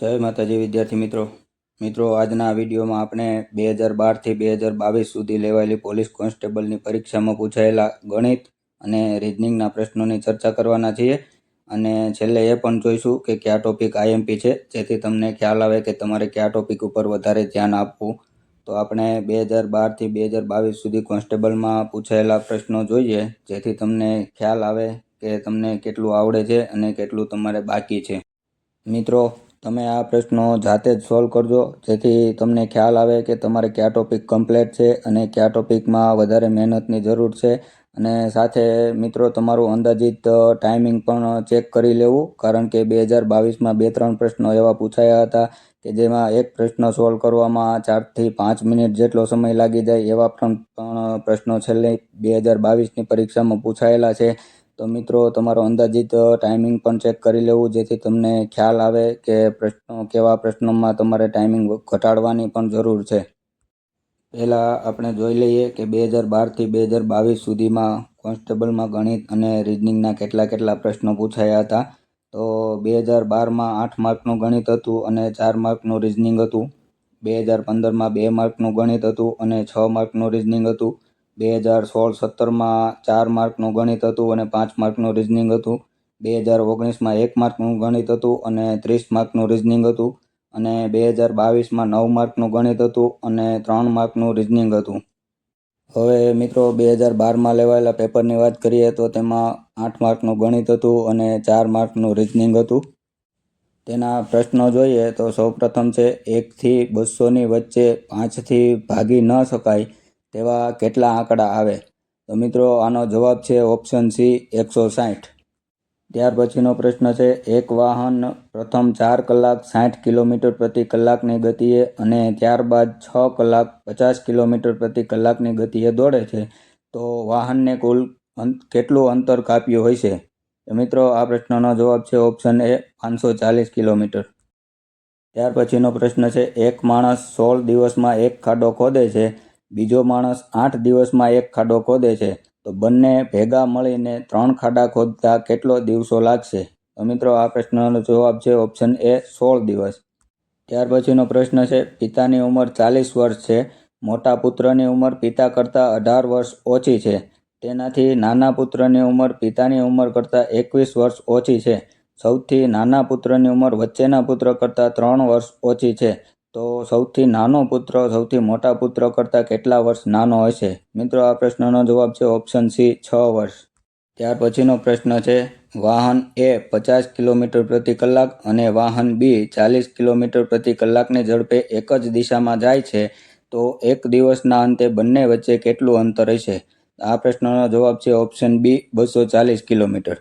જય માતાજી વિદ્યાર્થી મિત્રો. મિત્રો, આજના વિડીયોમાં આપણે બે હજાર બારથી બે હજાર બાવીસ સુધી લેવાયેલી પોલીસ કોન્સ્ટેબલની પરીક્ષામાં પૂછાયેલા ગણિત અને રિઝનિંગના પ્રશ્નોની ચર્ચા કરવાના છીએ. અને છેલ્લે એ પણ જોઈશું કે કયા ટોપિક આઈએમપી છે. જેથી તમને ખ્યાલ આવે કે તમારે કયા ટોપિક ઉપર વધારે ધ્યાન આપવું. તો આપણે બે હજાર બારથી બે હજાર બાવીસ સુધી કોન્સ્ટેબલમાં પૂછાયેલા પ્રશ્નો જોઈએ. જેથી તમને ખ્યાલ આવે કે તમને કેટલું આવડે છે અને કેટલું તમારે બાકી છે. મિત્રો તમે આ પ્રશ્નો જાતે જ સોલ્વ કરજો. જેથી તમને ખ્યાલ આવે કે તમારે કયા ટોપિક કમ્પ્લીટ છે અને કયા ટોપિકમાં વધારે મહેનતની જરૂર છે. અને સાથે મિત્રો, તમારું અંદાજિત ટાઈમિંગ પણ ચેક કરી લેવું. કારણ કે બે હજાર બાવીસમાં બે ત્રણ પ્રશ્નો એવા પૂછાયા હતા કે જેમાં એક પ્રશ્ન સોલ્વ કરવામાં ચારથી પાંચ મિનિટ જેટલો સમય લાગી જાય એવા પણ પ્રશ્નો છેલ્લે બે હજાર બાવીસની પરીક્ષામાં પૂછાયેલા છે. તો મિત્રો, તમારો અંદાજિત ટાઈમિંગ પણ ચેક કરી લેવું, જેથી તમને ખ્યાલ આવે કે પ્રશ્નો, કેવા પ્રશ્નોમાં તમારે ટાઈમિંગ ઘટાડવાની પણ જરૂર છે. પહેલાં આપણે જોઈ લઈએ કે બે હજાર બારથી બે હજાર બાવીસ સુધીમાં કોન્સ્ટેબલમાં ગણિત અને રિઝનિંગના કેટલા કેટલા પ્રશ્નો પૂછાયા હતા. તો બે હજાર બારમાં આઠ માર્કનું ગણિત હતું અને ચાર માર્કનું રિઝનિંગ હતું. બે હજાર પંદરમાં બે માર્કનું ગણિત હતું અને છ માર્કનું રિઝનિંગ હતું. બે હજાર સોળ સત્તરમાં ચાર માર્કનું ગણિત હતું અને પાંચ માર્કનું રિઝનિંગ હતું. બે હજાર ઓગણીસમાં એક માર્કનું ગણિત હતું અને ત્રીસ માર્કનું રિઝનિંગ હતું. અને બે હજાર બાવીસમાં નવ માર્કનું ગણિત હતું અને ત્રણ માર્કનું રિઝનિંગ હતું. હવે મિત્રો બે હજાર બારમાં લેવાયેલા પેપરની વાત કરીએ તો તેમાં આઠ માર્કનું ગણિત હતું અને ચાર માર્કનું રિઝનિંગ હતું. તેના પ્રશ્નો જોઈએ તો સૌપ્રથમ છે, એકથી બસોની વચ્ચે પાંચથી ભાગી ન શકાય તેવા કેટલા આંકડા આવે? તો મિત્રો, આનો જવાબ છે ઓપ્શન સી એકસો સાઠ ત્યાર પછીનો પ્રશ્ન છે, એક વાહન પ્રથમ ચાર કલાક સાઠ કિલોમીટર પ્રતિ કલાકની ગતિએ અને ત્યારબાદ છ કલાક પચાસ કિલોમીટર પ્રતિ કલાકની ગતિએ દોડે છે, તો વાહનને કુલ કેટલું અંતર કાપ્યું હોય છે? તો મિત્રો, આ પ્રશ્નનો જવાબ છે ઓપ્શન એ પાંચસો ચાલીસ કિલોમીટર. ત્યાર પછીનો પ્રશ્ન છે, એક માણસ સોળ દિવસમાં એક ખાડો ખોદે છે બીજો માણસ આઠ દિવસમાં એક ખાડો ખોદે છે, તો બંને ભેગા મળીને ત્રણ ખાડા ખોદતા કેટલો દિવસો લાગશે? તો મિત્રો, આ પ્રશ્નનો જવાબ છે ઓપ્શન એ સોળ દિવસ. ત્યાર પછીનો પ્રશ્ન છે, પિતાની ઉંમર ચાલીસ વર્ષ છે, મોટા પુત્રની ઉંમર પિતા કરતાં અઢાર વર્ષ ઓછી છે, તેનાથી નાના પુત્રની ઉંમર પિતાની ઉંમર કરતાં એકવીસ વર્ષ ઓછી છે, સૌથી નાના પુત્રની ઉંમર વચ્ચેના પુત્ર કરતાં ત્રણ વર્ષ ઓછી છે તો સૌથી નાનો પુત્ર, સૌથી મોટા પુત્ર કરતાં કેટલા વર્ષ નાનો હશે? મિત્રો, આ પ્રશ્નનો જવાબ છે ઓપ્શન સી, છ વર્ષ. ત્યાર પછીનો પ્રશ્ન છે, વાહન એ પચાસ કિલોમીટર પ્રતિ કલાક અને વાહન બી ચાલીસ કિલોમીટર પ્રતિ કલાકની ઝડપે એક જ દિશામાં જાય છે, તો એક દિવસના અંતે બંને વચ્ચે કેટલું અંતર હશે? આ પ્રશ્નનો જવાબ છે ઓપ્શન બી, બસો ચાલીસ કિલોમીટર.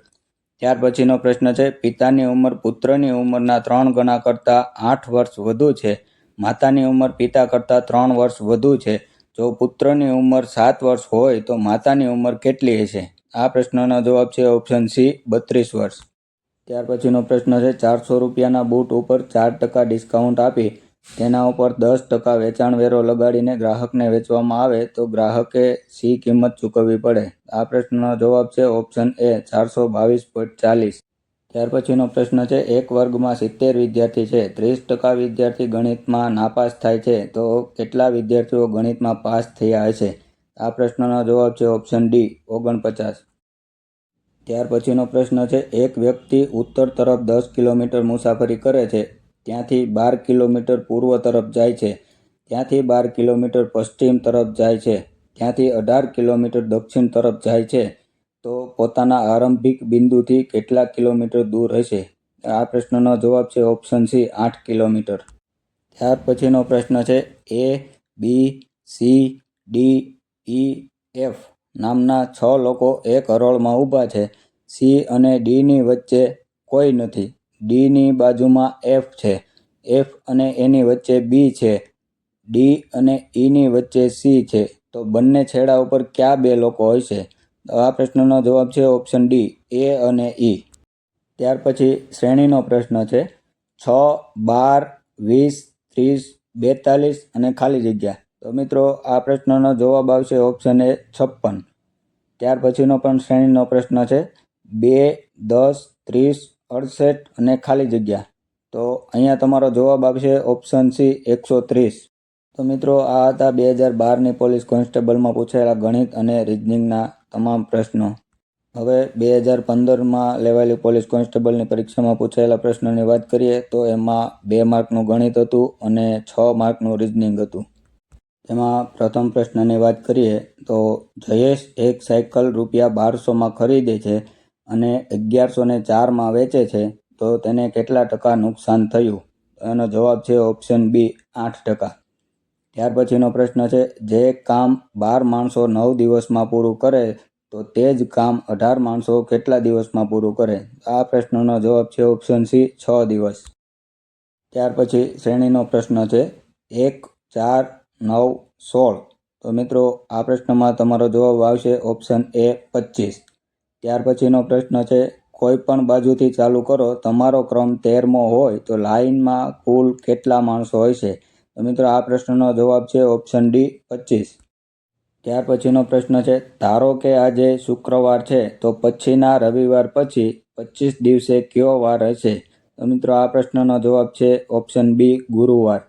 ત્યાર પછીનો પ્રશ્ન છે, પિતાની ઉંમર પુત્રની ઉંમરના ત્રણ ગણા કરતાં આઠ વર્ષ વધુ છે માતાની ઉંમર પિતા કરતાં ત્રણ વર્ષ વધુ છે. જો પુત્રની ઉંમર સાત વર્ષ હોય, તો માતાની ઉંમર કેટલી હશે? આ પ્રશ્નનો જવાબ છે ઓપ્શન સી, બત્રીસ વર્ષ. ત્યાર પછીનો પ્રશ્ન છે, ચારસો રૂપિયાના બૂટ ઉપર ચાર ટકા ડિસ્કાઉન્ટ આપી, તેના ઉપર દસ ટકા વેચાણ વેરો લગાડીને ગ્રાહકને વેચવામાં આવે, તો ગ્રાહકે સી કિંમત ચૂકવવી પડે. આ પ્રશ્નનો જવાબ છે ઓપ્શન એ, ચારસો બાવીસ પોઈન્ટ ચાલીસ. ત્યાર પછીનો પ્રશ્ન છે, એક વર્ગમાં સિત્તેર વિદ્યાર્થી છે, ત્રીસ ટકા વિદ્યાર્થી ગણિતમાં નાપાસ થાય છે, તો કેટલા વિદ્યાર્થીઓ ગણિતમાં પાસ થયા હશે? આ પ્રશ્નનો જવાબ છે ઓપ્શન ડી, ઓગણપચાસ. ત્યાર પછીનો પ્રશ્ન છે, એક વ્યક્તિ ઉત્તર તરફ દસ કિલોમીટર મુસાફરી કરે છે, ત્યાંથી બાર કિલોમીટર પૂર્વ તરફ જાય છે, ત્યાંથી બાર કિલોમીટર પશ્ચિમ તરફ જાય છે, ત્યાંથી અઢાર કિલોમીટર દક્ષિણ તરફ જાય છે તો પોતાના આરંભિક બિંદુથી કેટલા કિલોમીટર દૂર હશે? આ પ્રશ્નનો જવાબ છે ઓપ્શન સી, આઠ કિલોમીટર. ત્યાર પછીનો પ્રશ્ન છે A, B, C, D, E, F નામના છ લોકો એક હરોળમાં ઊભા છે. સી અને ડીની વચ્ચે કોઈ નથી. ડીની બાજુમાં એફ છે. એફ અને એની વચ્ચે બી છે. ડી અને ઈની વચ્ચે સી છે. તો બંને છેડા ઉપર કયા બે લોકો હશે આ પ્રશ્નનો જવાબ છે ઓપ્શન ડી, એ અને ઈ. ત્યાર પછી શ્રેણીનો પ્રશ્ન છે, છ, બાર, વીસ, ત્રીસ, બેતાલીસ અને ખાલી જગ્યા. તો મિત્રો, આ પ્રશ્નનો જવાબ આવશે ઓપ્શન એ, છપ્પન. ત્યાર પછીનો પણ શ્રેણીનો પ્રશ્ન છે, બે, દસ, ત્રીસ, અડસઠ અને ખાલી જગ્યા. તો અહીંયા તમારો જવાબ આવશે ઓપ્શન સી, એકસો ત્રીસ. તો મિત્રો, આ હતા બે હજાર બારની પોલીસ કોન્સ્ટેબલમાં પૂછાયેલા ગણિત અને રિઝનિંગના તમામ પ્રશ્નો. હવે બે હજાર પંદરમાં લેવાયેલી પોલીસ કોન્સ્ટેબલની પરીક્ષામાં પૂછાયેલા પ્રશ્નોની વાત કરીએ તો એમાં બે માર્કનું ગણિત હતું અને છ માર્કનું રિઝનિંગ હતું. તેમાં પ્રથમ પ્રશ્નની વાત કરીએ તો જયેશ એક સાયકલ રૂપિયા બારસોમાં ખરીદે છે અને અગિયારસો ને ચારમાં વેચે છે, તો તેને કેટલા ટકા નુકસાન થયું? એનો જવાબ છે ઓપ્શન બી આઠ ટકા. ત્યાર પછીનો પ્રશ્ન છે, જે કામ બાર માણસો નવ દિવસમાં પૂરું કરે, તો તે જ કામ અઢાર માણસો કેટલા દિવસમાં પૂરું કરે? આ પ્રશ્નનો જવાબ છે ઓપ્શન સી છ દિવસ. ત્યાર પછી શ્રેણીનો પ્રશ્ન છે, એક, ચાર, નવ, સોળ. તો મિત્રો, આ પ્રશ્નમાં તમારો જવાબ આવશે ઓપ્શન એ પચીસ. ત્યાર પછીનો પ્રશ્ન છે, કોઈ પણ બાજુથી ચાલુ કરો, તમારો ક્રમ તેરમો હોય, તો લાઇનમાં કુલ કેટલા માણસો હોય છે તો મિત્રો આ પ્રશ્નનો જવાબ છે ઓપ્શન ડી, પચીસ. ત્યાર પછીનો પ્રશ્ન છે, ધારો કે આજે શુક્રવાર છે, તો પછીના રવિવાર પછી પચીસ દિવસે કયો વાર હશે તો મિત્રો આ પ્રશ્નનો જવાબ છે ઓપ્શન બી, ગુરુવાર.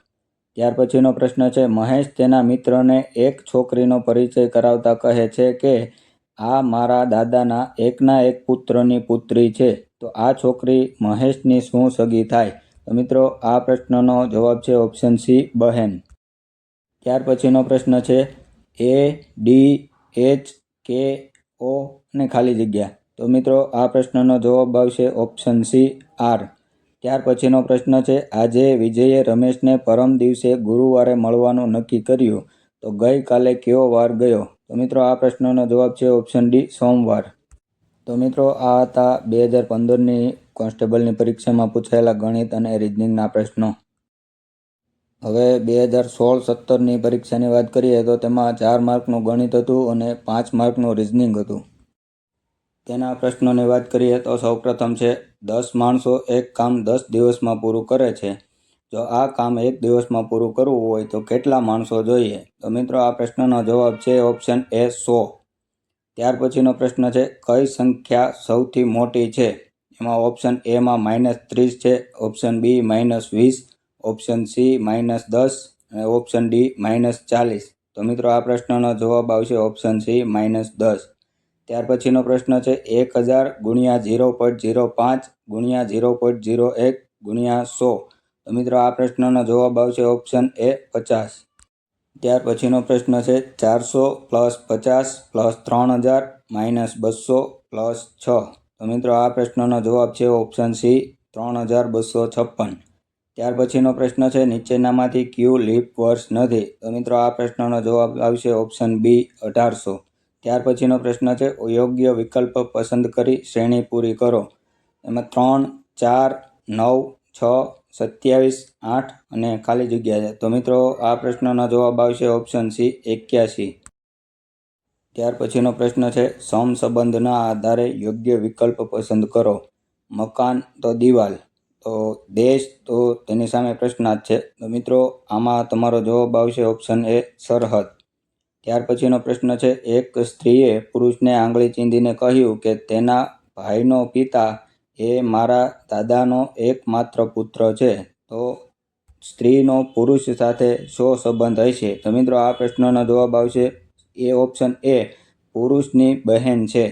ત્યાર પછીનો પ્રશ્ન છે, મહેશ તેના મિત્રને એક છોકરીનો પરિચય કરાવતા કહે છે કે, આ મારા દાદાના એકના એક પુત્રની પુત્રી છે. તો આ છોકરી મહેશની શું સગી થાય? તો મિત્રો, આ પ્રશ્નનો જવાબ છે ઓપ્શન સી બહેન. ત્યાર પછીનો પ્રશ્ન છે એ ડી એચ કે ઓ અને ખાલી જગ્યા. તો મિત્રો, આ પ્રશ્નનો જવાબ આવશે ઓપ્શન સી આર ત્યાર પછીનો પ્રશ્ન છે, આજે વિજયે રમેશને પરમ દિવસે ગુરુવારે મળવાનું નક્કી કર્યું. તો ગઈકાલે કયો વાર ગયો? તો મિત્રો, આ પ્રશ્નનો જવાબ છે ઓપ્શન ડી સોમવાર. તો મિત્રો, આ હતા બે હજાર પંદરની કોન્સ્ટેબલની પરીક્ષામાં પૂછાયેલા ગણિત અને રિઝનિંગના પ્રશ્નો. હવે બે હજાર સોળ સત્તરની પરીક્ષાની વાત કરીએ તો તેમાં ચાર માર્કનું ગણિત હતું અને પાંચ માર્કનું રિઝનિંગ હતું. તેના પ્રશ્નોની વાત કરીએ તો સૌપ્રથમ છે, દસ માણસો એક કામ દસ દિવસમાં પૂરું કરે છે. જો આ કામ એક દિવસમાં પૂરું કરવું હોય તો કેટલા માણસો જોઈએ? તો મિત્રો, આ પ્રશ્નનો જવાબ છે ઓપ્શન એ સો. ત્યાર પછીનો પ્રશ્ન છે, કઈ સંખ્યા સૌથી મોટી છે? એમાં ઓપ્શન એમાં માઇનસ ત્રીસ છે ઓપ્શન બી માઇનસ વીસ ઓપ્શન સી માઇનસ દસ, અને ઓપ્શન ડી માઇનસ ચાલીસ. તો મિત્રો આ પ્રશ્નનો જવાબ આવશે ઓપ્શન સી માઇનસ દસ. ત્યાર પછીનો પ્રશ્ન છે એક હજાર ગુણ્યા ઝીરો પોઈન્ટ ઝીરો પાંચ ગુણ્યા ઝીરો પોઈન્ટ ઝીરો એક ગુણ્યા સો. તો મિત્રો આ પ્રશ્નનો જવાબ આવશે ઓપ્શન એ પચાસ. ત્યાર પછીનો પ્રશ્ન છે ચારસો પ્લસ પચાસ પ્લસ ત્રણ હજાર માઇનસ બસો પ્લસ છ. તો મિત્રો આ પ્રશ્નનો જવાબ છે ઓપ્શન સી, ત્રણ હજાર બસો છપ્પન. ત્યાર પછીનો પ્રશ્ન છે, નીચેનામાંથી ક્યુ લીપ વર્ષ નથી? તો મિત્રો આ પ્રશ્નનો જવાબ આવશે ઓપ્શન બી, અઢારસો. ત્યાર પછીનો પ્રશ્ન છે યોગ્ય વિકલ્પ પસંદ કરી શ્રેણી પૂરી કરો. એમાં ત્રણ, ચાર, નવ, છ, સત્યાવીસ, આઠ અને ખાલી જગ્યા છે. તો મિત્રો આ પ્રશ્નનો જવાબ આવશે ઓપ્શન સી, એક્યાસી. ત્યાર પછીનો પ્રશ્ન છે સમ સંબંધના આધારે યોગ્ય વિકલ્પ પસંદ કરો. મકાન તો દિવાલ, તો દેશ તો તેની સામે પ્રશ્નાર્થ છે. તો મિત્રો, આમાં તમારો જવાબ આવશે ઓપ્શન એ સરહદ. ત્યાર પછીનો પ્રશ્ન છે, એક સ્ત્રીએ પુરુષને આંગળી ચીંધીને કહ્યું કે તેના ભાઈનો પિતા એ મારા દાદાનો એકમાત્ર પુત્ર છે. તો સ્ત્રીનો પુરુષ સાથે શો સંબંધ હશે? તો મિત્રો, આ પ્રશ્નનો જવાબ આવશે એ ઓપ્શન એ પુરુષની બહેન છે.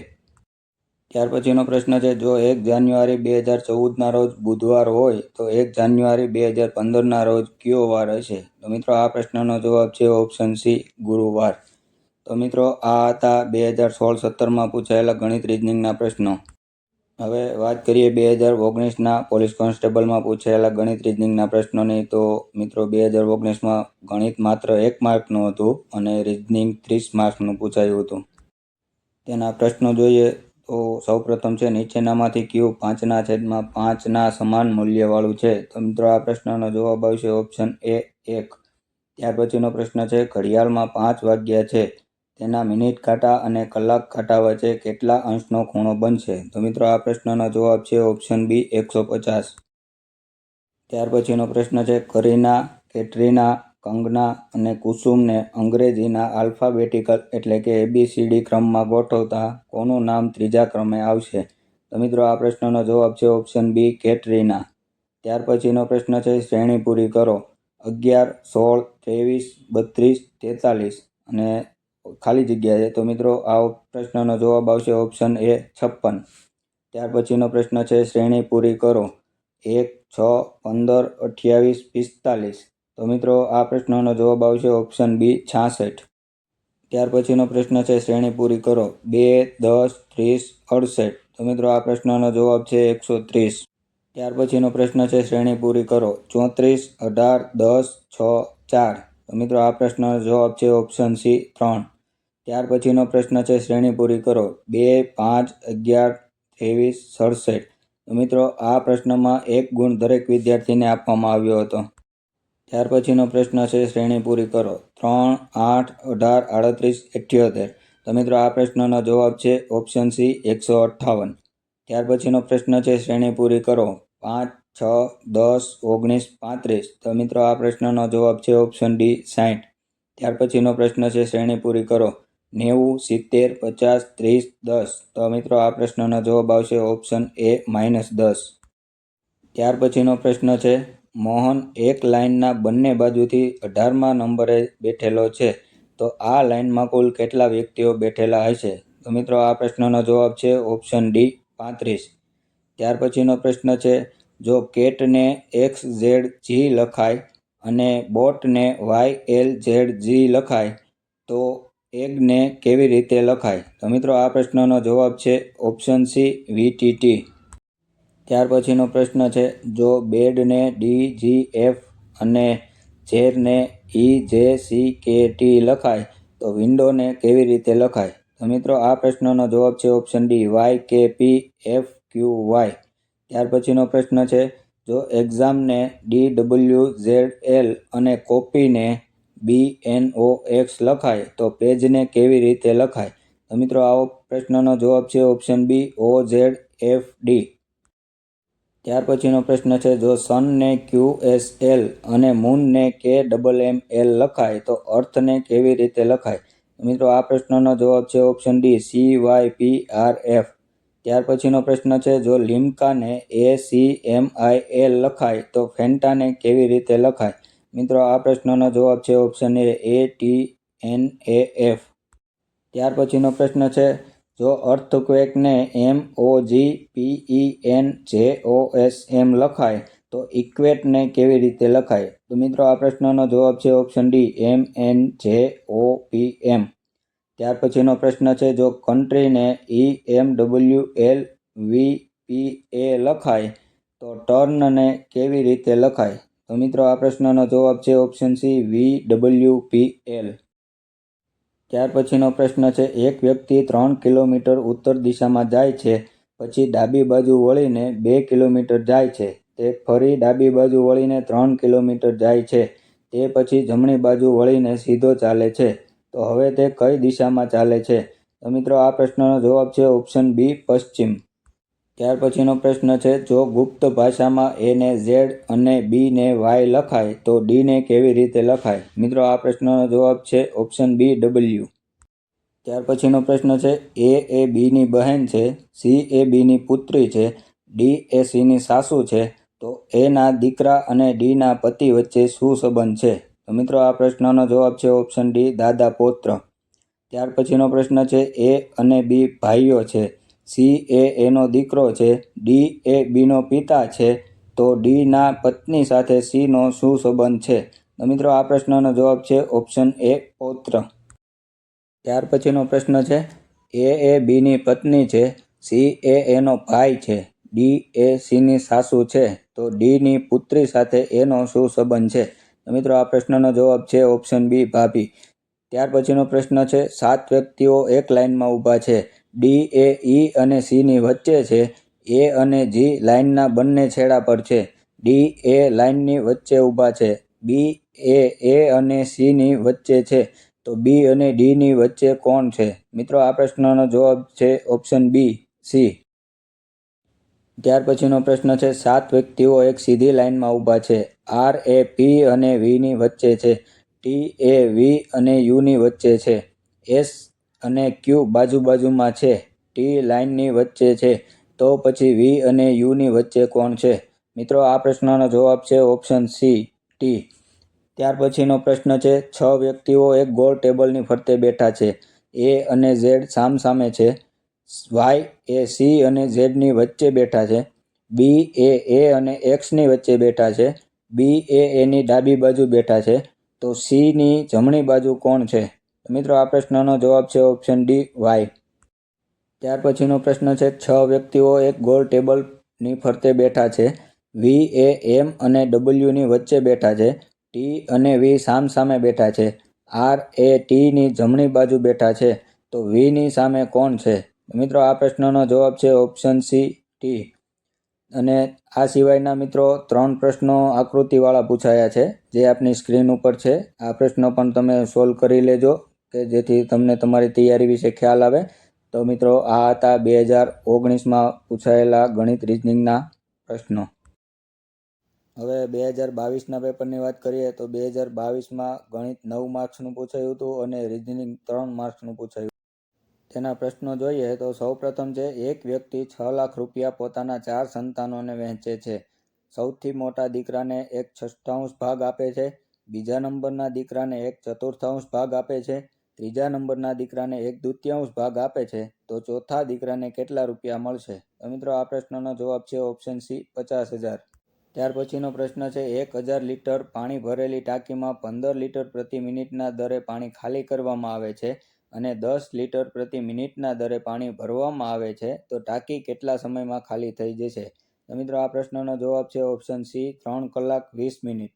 ત્યાર પછીનો પ્રશ્ન છે, જો એક જાન્યુઆરી બે હજાર ચૌદના રોજ બુધવાર હોય, તો એક જાન્યુઆરી બે હજાર પંદરના રોજ કયો વાર હશે? તો મિત્રો, આ પ્રશ્નનો જવાબ છે ઓપ્શન સી, ગુરુવાર. તો મિત્રો, આ હતા બે હજાર સોળ સત્તરમાં પૂછાયેલા ગણિત રિઝનિંગના પ્રશ્નો. હવે વાત કરીએ બે હજાર ઓગણીસના પોલીસ કોન્સ્ટેબલમાં પૂછાયેલા ગણિત રિઝનિંગના પ્રશ્નોની, તો મિત્રો, બે હજાર ઓગણીસમાં ગણિત માત્ર એક માર્કનું હતું અને રિઝનિંગ ત્રીસ માર્ક્સનું પૂછાયું હતું. તેના પ્રશ્નો જોઈએ તો સૌપ્રથમ છે, નીચેનામાંથી કયું પાંચના છેદમાં પાંચના સમાન મૂલ્યવાળું છે? તો મિત્રો, આ પ્રશ્નનો જવાબ આવશે ઓપ્શન એ એક. ત્યાર પછીનો પ્રશ્ન છે, ઘડિયાળમાં પાંચ વાગ્યા છે. તેના મિનિટ કાંટા અને કલાક કાંટા વચ્ચે કેટલા અંશનો ખૂણો બનશે? તો મિત્રો, આ પ્રશ્નનો જવાબ છે ઓપ્શન બી, એકસો પચાસ. ત્યાર પછીનો પ્રશ્ન છે, કરીના, કેટરીના, કંગના અને કુસુમને અંગ્રેજીના આલ્ફાબેટિકલ એટલે કે એબીસીડી ક્રમમાં ગોઠવતા કોનું નામ ત્રીજા ક્રમે આવશે? તો મિત્રો, આ પ્રશ્નનો જવાબ છે ઓપ્શન બી, કેટરીના. ત્યાર પછીનો પ્રશ્ન છે, શ્રેણી પૂરી કરો. અગિયાર, સોળ, ત્રેવીસ, બત્રીસ, તેતાલીસ અને ખાલી જગ્યા છે. તો મિત્રો, આ પ્રશ્નનો જવાબ આવશે ઓપ્શન એ છપ્પન. ત્યાર પછીનો પ્રશ્ન છે, શ્રેણી પૂરી કરો. એક, છ, પંદર, અઠ્યાવીસ, પિસ્તાલીસ. તો મિત્રો, આ પ્રશ્નનો જવાબ આવશે ઓપ્શન બી, છાસઠ. ત્યાર પછીનો પ્રશ્ન છે, શ્રેણી પૂરી કરો. બે, દસ, ત્રીસ, અડસઠ. તો મિત્રો, આ પ્રશ્નનો જવાબ છે એકસો ત્રીસ. ત્યાર પછીનો પ્રશ્ન છે, શ્રેણી પૂરી કરો. ચોત્રીસ, અઢાર, દસ, છ, ચાર. તો મિત્રો આ પ્રશ્નનો જવાબ છે ઓપ્શન સી ત્રણ. ત્યાર પછીનો પ્રશ્ન છે શ્રેણી પૂરી કરો. બે, પાંચ, અગિયાર, ત્રેવીસ, સડસઠ. તો મિત્રો આ પ્રશ્નમાં એક ગુણ દરેક વિદ્યાર્થીને આપવામાં આવ્યો હતો. ત્યાર પછીનો પ્રશ્ન છે શ્રેણી પૂરી કરો. ત્રણ, આઠ, અઢાર, આડત્રીસ અઠ્યોતેર તો મિત્રો આ પ્રશ્નનો જવાબ છે ઓપ્શન સી એકસો અઠ્ઠાવન. ત્યાર પછીનો પ્રશ્ન છે શ્રેણી પૂરી કરો. પાંચ છ, દસ, ઓગણીસ, પાંત્રીસ. તો મિત્રો, આ પ્રશ્નનો જવાબ છે ઓપ્શન ડી સાઠ ત્યાર પછીનો પ્રશ્ન છે શ્રેણી પૂરી કરો. નેવું, સિત્તેર, પચાસ, ત્રીસ, દસ. તો મિત્રો, આ પ્રશ્નનો જવાબ આવશે ઓપ્શન એ માઇનસ દસ. ત્યાર પછીનો પ્રશ્ન છે, મોહન એક લાઇનના બંને બાજુથી અઢારમા નંબરે બેઠેલો છે. તો આ લાઇનમાં કુલ કેટલા વ્યક્તિઓ બેઠેલા હશે? તો મિત્રો, આ પ્રશ્નનો જવાબ છે ઓપ્શન ડી પાંત્રીસ. ત્યાર પછીનો પ્રશ્ન છે જો કેટને એક્સ ઝેડ જી લખાય અને બોટને વાય એલ ઝેડ જી લખાય, તો એગને કેવી રીતે લખાય? તો મિત્રો, આ પ્રશ્નનો જવાબ છે ઓપ્શન સી વીટીટી ત્યાર પછીનો પ્રશ્ન છે, જો બેડને ડી જી એફ અને ઝેરને ઈ જે સી કે ટી લખાય, તો વિન્ડોને કેવી રીતે લખાય? તો મિત્રો, આ પ્રશ્નનો જવાબ છે ઓપ્શન ડી, વાય કે પી એફ ક્યુ વાય. ત્યાર પછીનો પ્રશ્ન છે, જો એક્ઝામને ડી ડબલ્યુ ઝેડ એલ અને કોપીને બી એન ઓ એક્સ લખાય, તો પેજને કેવી રીતે લખાય? તો મિત્રો, આવો પ્રશ્નનો જવાબ છે option B, O Z F D. ત્યાર પછીનો પ્રશ્ન છે, જો સનને ક્યુ એસ એલ અને મૂનને કે ડબલ એમ એલ લખાય, તો અર્થને કેવી રીતે લખાય? મિત્રો, આ પ્રશ્નનો જવાબ છે option D, C Y P R F. ત્યાર પછીનો પ્રશ્ન છે, જો લિમ્કાને A C M I L લખાય, તો ફેન્ટાને કેવી રીતે લખાય? મિત્રો, આ પ્રશ્નનો જવાબ છે option A A T N A F ત્યાર પછીનો પ્રશ્ન છે, જો અર્થક્વેકને એમ ઓ જી પી ઈ એન જે ઓ એસ એમ લખાય, તો ઇક્વેટને કેવી રીતે લખાય? તો મિત્રો, આ પ્રશ્નનો જવાબ છે ઓપ્શન ડી એમ એન જે ઓ પી એમ ત્યાર પછીનો પ્રશ્ન છે, જો કન્ટ્રીને ઈ એમ ડબલ્યુ એલ વી પી એ લખાય, તો ટર્નને કેવી રીતે લખાય? તો મિત્રો, આ પ્રશ્નનો જવાબ છે option C, V W P L. ત્યાર પછીનો પ્રશ્ન છે, એક વ્યક્તિ ત્રણ કિલોમીટર ઉત્તર દિશામાં જાય છે, પછી ડાબી બાજુ વળીને બે કિલોમીટર જાય છે, તે ફરી ડાબી બાજુ વળીને ત્રણ કિલોમીટર જાય છે, તે પછી જમણી બાજુ વળીને સીધો ચાલે છે. તો હવે તે કઈ દિશામાં ચાલે છે? તો મિત્રો, આ પ્રશ્નનો જવાબ છે ઓપ્શન બી, પશ્ચિમ. ત્યાર પછીનો પ્રશ્ન છે, જો ગુપ્ત ભાષામાં એને ઝેડ અને બીને વાય લખાય, તો ડીને કેવી રીતે લખાય? મિત્રો, આ પ્રશ્નનો જવાબ છે ઓપ્શન બી ડબલ્યુ ત્યાર પછીનો પ્રશ્ન છે એ એ બીની બહેન છે સી એ બીની પુત્રી છે ડી એ સીની સાસુ છે, તો એના દીકરા અને ડીના પતિ વચ્ચે શું સંબંધ છે? તો મિત્રો આ પ્રશ્નનો જવાબ છે ઓપ્શન ડી દાદા પૌત્ર. ત્યાર પછીનો પ્રશ્ન છે એ અને બી ભાઈઓ છે. સી એ એનો દીકરો છે. ડી એ બીનો પિતા છે. તો ડીના પત્ની સાથે સીનો શું સંબંધ છે? તો મિત્રો આ પ્રશ્નનો જવાબ છે ઓપ્શન એ પૌત્ર. ત્યાર પછીનો પ્રશ્ન છે એ એ બીની પત્ની છે. સી એ એનો ભાઈ છે. ડી એ સીની સાસુ છે. તો ડીની પુત્રી સાથે એનો શું સંબંધ છે? તો મિત્રો આ પ્રશ્નનો જવાબ છે ઓપ્શન બી ભાભી. ત્યાર પછીનો પ્રશ્ન છે, સાત વ્યક્તિઓ એક લાઇનમાં ઊભા છે. ડી એ ઈ અને સીની વચ્ચે છે. એ અને જી લાઇનના બંને છેડા પર છે. ડી એ લાઇનની વચ્ચે ઊભા છે. બી એ એ અને સીની વચ્ચે છે. તો બી અને ડીની વચ્ચે કોણ છે? મિત્રો આ પ્રશ્નનો જવાબ છે ઓપ્શન બી સી ત્યાર પછીનો પ્રશ્ન છે, સાત વ્યક્તિઓ એક સીધી લાઇનમાં ઊભા છે. આર એ પી અને વીની વચ્ચે છે. ટી એ વી અને યુની વચ્ચે છે. એસ અને ક્યુ બાજુ બાજુમાં છે ટી લાઇનની વચ્ચે છે. તો પછી વી અને યુની વચ્ચે કોણ છે? મિત્રો, આ પ્રશ્નનો જવાબ છે ઓપ્શન સી ટી ત્યાર પછીનો પ્રશ્ન છે, છ વ્યક્તિઓ એક ગોળ ટેબલની ફરતે બેઠા છે. એ અને ઝેડ સામસામે છે. વાય એ સી અને ઝેડની વચ્ચે બેઠા છે. બી એ એ અને એક્સની વચ્ચે બેઠા છે. બી એ એની ડાબી બાજુ બેઠા છે. તો સીની જમણી બાજુ કોણ છે? મિત્રો આ પ્રશ્નનો જવાબ છે ઓપ્શન ડી વાય. ત્યાર પછીનો પ્રશ્ન છે, છ વ્યક્તિઓ એક ગોળ ટેબલની ફરતે બેઠા છે. વી એ એમ અને ડબલ્યુની વચ્ચે બેઠા છે. ટી અને વી સામસામે બેઠા છે. આર એ ટીની જમણી બાજુ બેઠા છે. તો વીની સામે કોણ છે? મિત્રો આ પ્રશ્નનો જવાબ છે ઓપ્શન સી ટી. અને આ સિવાયના મિત્રો ત્રણ પ્રશ્નો આકૃતિવાળા પૂછાયા છે, જે આપની સ્ક્રીન ઉપર છે. આ પ્રશ્નો પણ તમે સોલ્વ કરી લેજો, કે જેથી તમને તમારી તૈયારી વિશે ખ્યાલ આવે. તો મિત્રો, આ હતા બે હજાર ઓગણીસમાં પૂછાયેલા ગણિત રિઝનિંગના પ્રશ્નો. હવે બે હજાર બાવીસના પેપરની વાત કરીએ, તો બે હજાર બાવીસમાં ગણિત નવ માર્ક્સનું પૂછાયું હતું અને રિઝનિંગ ત્રણ માર્ક્સનું પૂછાયું તેના પ્રશ્નો જોઈએ તો સૌપ્રથમ છે, એક વ્યક્તિ છ લાખ રૂપિયા પોતાના ચાર સંતાનોને વહેંચે છે. સૌથી મોટા દીકરાને એક છઠ્ઠાંશ ભાગ આપે છે. બીજા નંબરના દીકરાને એક ચતુર્થાંશ ભાગ આપે છે. ત્રીજા નંબરના દીકરાને એક દ્વિતીયાંશ ભાગ આપે છે. તો ચોથા દીકરાને કેટલા રૂપિયા મળશે? તો મિત્રો, આ પ્રશ્નનો જવાબ છે ઓપ્શન સી, પચાસ હજાર. ત્યાર પછીનો પ્રશ્ન છે, એક હજાર લીટર પાણી ભરેલી ટાંકીમાં પંદર લીટર પ્રતિ મિનિટના દરે પાણી ખાલી કરવામાં આવે છે. અને દસ લીટર પ્રતિ મિનિટના દરે પાણી ભરવામાં આવે છે, તો ટાંકી કેટલા સમયમાં ખાલી થઈ જશે? તો મિત્રો, આ પ્રશ્નનો જવાબ છે ઓપ્શન સી, ત્રણ કલાક વીસ મિનિટ.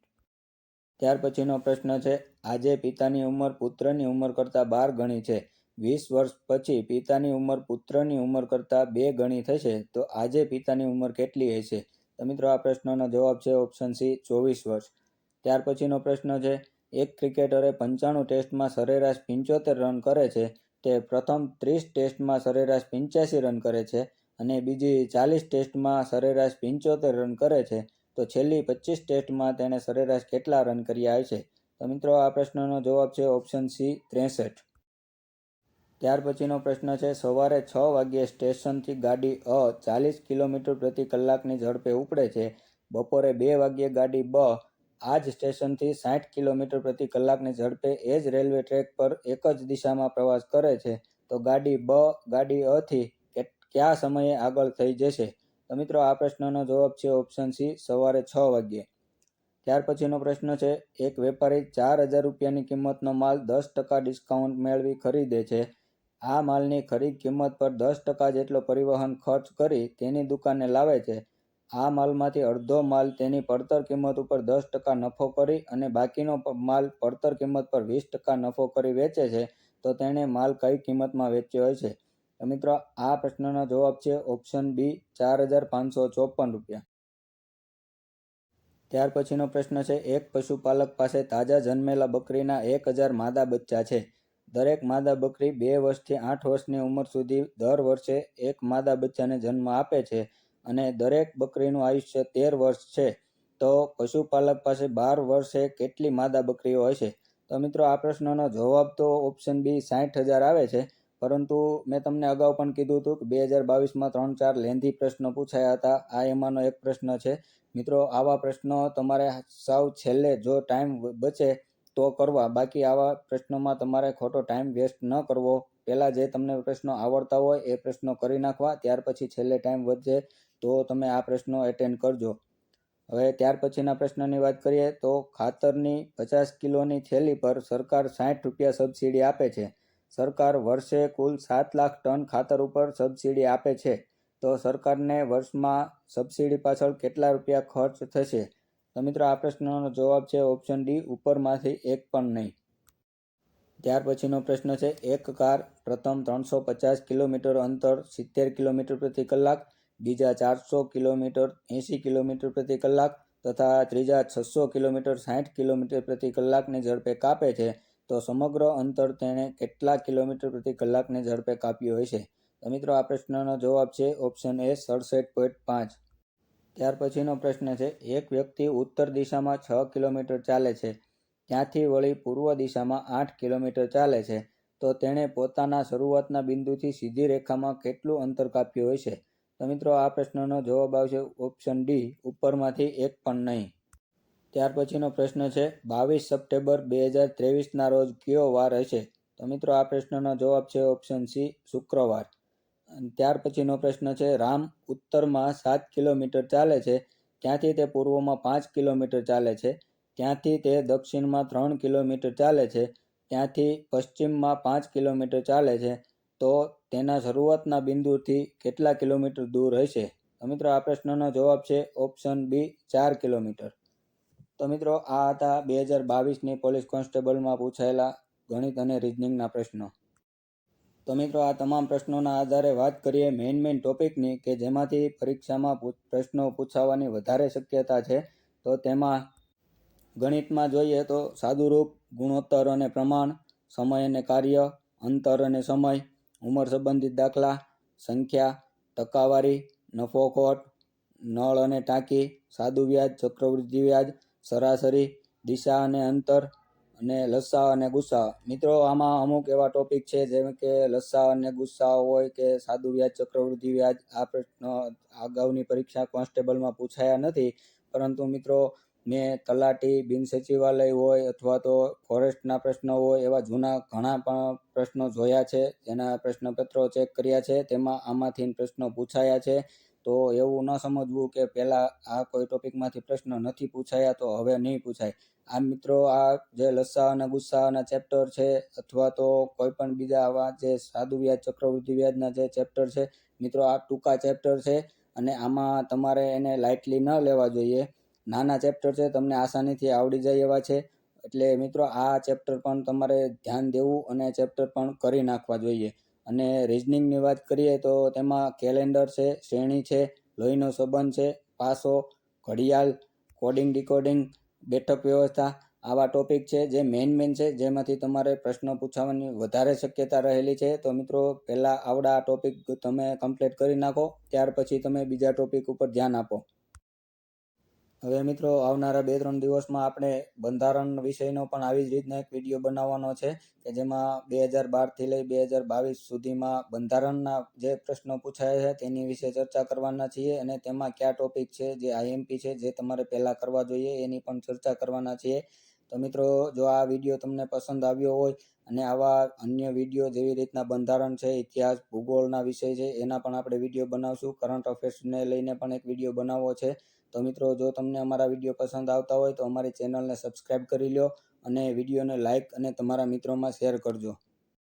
ત્યાર પછીનો પ્રશ્ન છે, આજે પિતાની ઉંમર પુત્રની ઉંમર કરતાં બાર ગણી છે. વીસ વર્ષ પછી પિતાની ઉંમર પુત્રની ઉંમર કરતાં બે ગણી થશે, તો આજે પિતાની ઉંમર કેટલી હશે? તો મિત્રો, આ પ્રશ્નનો જવાબ છે ઓપ્શન સી, ચોવીસ વર્ષ. ત્યાર પછીનો પ્રશ્ન છે એક ક્રિકેટરે પંચાણું ટેસ્ટમાં સરેરાશ પંચોતેર રન કરે છે. તે પ્રથમ ત્રીસ ટેસ્ટમાં સરેરાશ પંચ્યાસી રન કરે છે અને બીજી ચાલીસ ટેસ્ટમાં સરેરાશ પંચોતેર રન કરે છે. તો છેલ્લી પચીસ ટેસ્ટમાં તેણે સરેરાશ કેટલા રન કર્યા છે તો મિત્રો, આ પ્રશ્નનો જવાબ છે ઓપ્શન સી, ત્રેસઠ. ત્યાર પછીનો પ્રશ્ન છે, સવારે છ વાગ્યે સ્ટેશનથી ગાડી અ ચાલીસ કિલોમીટર પ્રતિ કલાકની ઝડપે ઉપડે છે. બપોરે બે વાગ્યે ગાડી બ આ જ સ્ટેશનથી સાઠ કિલોમીટર પ્રતિ કલાકની ઝડપે એ જ રેલવે ટ્રેક પર એક જ દિશામાં પ્રવાસ કરે છે. તો ગાડી બ, ગાડી અથી કયા સમયે આગળ થઈ જશે? તો મિત્રો, આ પ્રશ્નનો જવાબ છે ઓપ્શન સી, સવારે છ વાગ્યે. ત્યાર પછીનો પ્રશ્ન છે, એક વેપારી ચાર હજાર રૂપિયાની કિંમતનો માલ દસ ટકા ડિસ્કાઉન્ટ મેળવી ખરીદે છે. આ માલની ખરીદ કિંમત પર દસ ટકા જેટલો પરિવહન ખર્ચ કરી તેની દુકાને લાવે છે. આ માલમાંથી અડધો માલ તેની પડતર કિંમત ઉપર દસ ટકા નફો કરી અને બાકીનો માલ પડતર કિંમત પર વીસ ટકા નફો કરી વેચે છે, તો તેણે માલ કઈ કિંમતમાં વેચ્યો હશે તો મિત્રો, આ પ્રશ્નનો જવાબ છે ઓપ્શન બી, ચાર હજાર પાંચસો ચોપન રૂપિયા. ત્યાર પછીનો પ્રશ્ન છે, એક પશુપાલક પાસે તાજા જન્મેલા બકરીના એક હજાર માદા બચ્ચા છે. દરેક માદા બકરી બે વર્ષથી આઠ વર્ષની ઉંમર સુધી દર વર્ષે એક માદા બચ્ચાને જન્મ આપે છે. અને દરેક બકરીનું આયુષ્ય તેર વર્ષ છે, તો પશુપાલક પાસે બાર વર્ષે કેટલી માદા બકરીઓ હશે તો મિત્રો, આ પ્રશ્નનો જવાબ તો ઓપ્શન બી સાઠ હજાર આવે છે, પરંતુ મેં તમને અગાઉ પણ કીધું હતું કે બે હજાર બાવીસમાં ત્રણ ચાર લેન્ધી પ્રશ્નો પૂછાયા હતા. આ એમાંનો એક પ્રશ્ન છે. મિત્રો, આવા પ્રશ્નો તમારે સાવ છેલ્લે જો ટાઈમ બચે તો કરવા, બાકી આવા પ્રશ્નોમાં તમારે ખોટો ટાઈમ વેસ્ટ ન કરવો. પહેલાં જે તમને પ્રશ્નો આવડતા હોય એ પ્રશ્નો કરી નાખવા, ત્યાર પછી છેલ્લે ટાઈમ વધશે તો તમે આ પ્રશ્નો એટેન્ડ કરજો. હવે ત્યાર પછીના પ્રશ્નની વાત કરીએ તો ખાતરની પચાસ કિલોની થેલી પર સરકાર સાઠ રૂપિયા સબસિડી આપે છે. સરકાર વર્ષે કુલ સાત લાખ ટન ખાતર ઉપર સબસિડી આપે છે. તો સરકારને વર્ષમાં સબસિડી પાછળ કેટલા રૂપિયા ખર્ચ થશે? તો મિત્રો, આ પ્રશ્નનો જવાબ છે ઓપ્શન ડી, ઉપરમાંથી એક પણ નહીં. ત્યાર પછીનો પ્રશ્ન છે, એક કાર પ્રથમ ત્રણસો પચાસ કિલોમીટર અંતર સિત્તેર કિલોમીટર પ્રતિ કલાક, બીજા ચારસો કિલોમીટર એંસી કિલોમીટર પ્રતિ કલાક તથા ત્રીજા છસો કિલોમીટર સાઠ કિલોમીટર પ્રતિ કલાકની ઝડપે કાપે છે, તો સમગ્ર અંતર તેણે કેટલા કિલોમીટર પ્રતિ કલાકની ઝડપે કાપ્યું હશે? તો મિત્રો, આ પ્રશ્નનો જવાબ છે, ઓપ્શન એ સડસઠ પોઈન્ટ પાંચ. ત્યાર પછીનો પ્રશ્ન છે, એક વ્યક્તિ ઉત્તર દિશામાં છ કિલોમીટર ચાલે છે ત્યાંથી વળી પૂર્વ દિશામાં આઠ કિલોમીટર ચાલે છે, તો તેણે પોતાના શરૂઆતના બિંદુથી સીધી રેખામાં કેટલું અંતર કાપ્યું હશે? તો મિત્રો, આ પ્રશ્નનો જવાબ આવશે ઓપ્શન ડી, ઉપરમાંથી એક પણ નહીં. ત્યાર પછીનો પ્રશ્ન છે, બાવીસ સપ્ટેમ્બર બે હજાર ત્રેવીસના રોજ કયો વાર હશે? તો મિત્રો, આ પ્રશ્નનો જવાબ છે ઓપ્શન સી, શુક્રવાર. ત્યાર પછીનો પ્રશ્ન છે, રામ ઉત્તરમાં સાત કિલોમીટર ચાલે છે, ત્યાંથી તે પૂર્વમાં પાંચ કિલોમીટર ચાલે છે ત્યાંથી તે દક્ષિણમાં ત્રણ કિલોમીટર ચાલે છે, ત્યાંથી પશ્ચિમમાં પાંચ કિલોમીટર ચાલે છે, તો તેના શરૂઆતના બિંદુથી કેટલા કિલોમીટર દૂર હશે? તો મિત્રો, આ પ્રશ્નનો જવાબ છે ઓપ્શન બી, ચાર કિલોમીટર. તો મિત્રો, આ હતા બે હજાર બાવીસની પોલીસ કોન્સ્ટેબલમાં પૂછાયેલા ગણિત અને રિઝનિંગના પ્રશ્નો. તો મિત્રો, આ તમામ પ્રશ્નોના આધારે વાત કરીએ મેઇન મેઇન ટોપિકની, કે જેમાંથી પરીક્ષામાં પ્રશ્નો પૂછાવાની વધારે શક્યતા છે, તો તેમાં ગણિતમાં જોઈએ તો સાદુરૂપ, ગુણોત્તર અને પ્રમાણ, સમય અને કાર્ય, અંતર અને સમય, ઉંમર સંબંધિત દાખલા, સંખ્યા, ટકાવારી, નફો ખોટ, નળ અને ટાંકી, સાદું વ્યાજ, ચક્રવૃદ્ધિ વ્યાજ, સરાસરી, દિશા અને અંતર, અને લસ્સા અને ગુસ્સા. મિત્રો, આમાં અમુક એવા ટોપિક છે જેમ કે લસ્સા અને ગુસ્સા હોય કે સાદું વ્યાજ, ચક્રવૃદ્ધિ વ્યાજ, આ પ્રશ્ન અગાઉની પરીક્ષા કોન્સ્ટેબલમાં પૂછાયા નથી. પરંતુ મિત્રો મેં તલાટી બિન સચિવાલય હોય અથવા તો ફોરેસ્ટના પ્રશ્નો હોય એવા જૂના ઘણા પણ પ્રશ્નો જોયા છે. એના પ્રશ્નપત્રો ચેક કર્યા છે. તેમાં આમાંથી પ્રશ્નો પૂછાયા છે. તો એવું ન સમજવું કે પહેલાં આ કોઈ ટોપિકમાંથી પ્રશ્ન નથી પૂછાયા તો હવે નહીં પૂછાય. આ મિત્રો, આ જે લસ્સા અને ગુસ્સાના ચેપ્ટર છે અથવા તો કોઈ પણ બીજા આવા જે સાદુ વ્યાજ ચક્રવૃદ્ધિ વ્યાજના જે ચેપ્ટર છે, મિત્રો, આ ટૂંકા ચેપ્ટર છે અને આમાં તમારે એને લાઇટલી ન લેવા જોઈએ. નાના ચેપ્ટર છે, તમને આસાનીથી આવડી જાય એવા છે. એટલે મિત્રો, આ ચેપ્ટર પણ તમારે ધ્યાન દેવું અને ચેપ્ટર પણ કરી નાખવા જોઈએ. અને રિઝનિંગની વાત કરીએ તો તેમાં કેલેન્ડર છે, શ્રેણી છે, લોહીનો સંબંધ છે, પાસો, ઘડિયાળ કોડિંગ ડીકોડિંગ બેઠક વ્યવસ્થા, આવા ટોપિક છે જે મેઇન મેઇન છે, જેમાંથી તમારે પ્રશ્ન પૂછાવાની વધારે શક્યતા રહેલી છે. તો મિત્રો, પહેલાં આવડા ટોપિક તમે કમ્પ્લીટ કરી નાખો, ત્યાર પછી તમે બીજા ટોપિક ઉપર ધ્યાન આપો. હવે મિત્રો, આવનારા બે ત્રણ દિવસમાં આપણે બંધારણ વિષયનો પણ આવી જ રીતના એક વીડિયો બનાવવાનો છે કે જેમાં બે હજાર બારથી લઈ બે હજાર બાવીસ સુધીમાં બંધારણના જે પ્રશ્નો પૂછાયા છે તેની વિશે ચર્ચા કરવાના છીએ અને તેમાં કયા ટોપિક છે, જે આઈએમપી છે, જે તમારે પહેલાં કરવા જોઈએ એની પણ ચર્ચા કરવાના છીએ. તો મિત્રો, જો આ વીડિયો તમને પસંદ આવ્યો હોય અને આવા અન્ય વીડિયો જેવી રીતના બંધારણ છે, ઇતિહાસ, ભૂગોળના વિષય છે, એના પણ આપણે વીડિયો બનાવશું. કરંટ અફેર્સને લઈને પણ એક વીડિયો બનાવવો છે. તો મિત્રો, જો તમને અમારા વીડિયો પસંદ આવતા હોય તો અમારી ચેનલને સબસ્ક્રાઈબ કરી લો અને વિડીયોને લાઇક અને તમારા મિત્રોમાં શેર કરજો.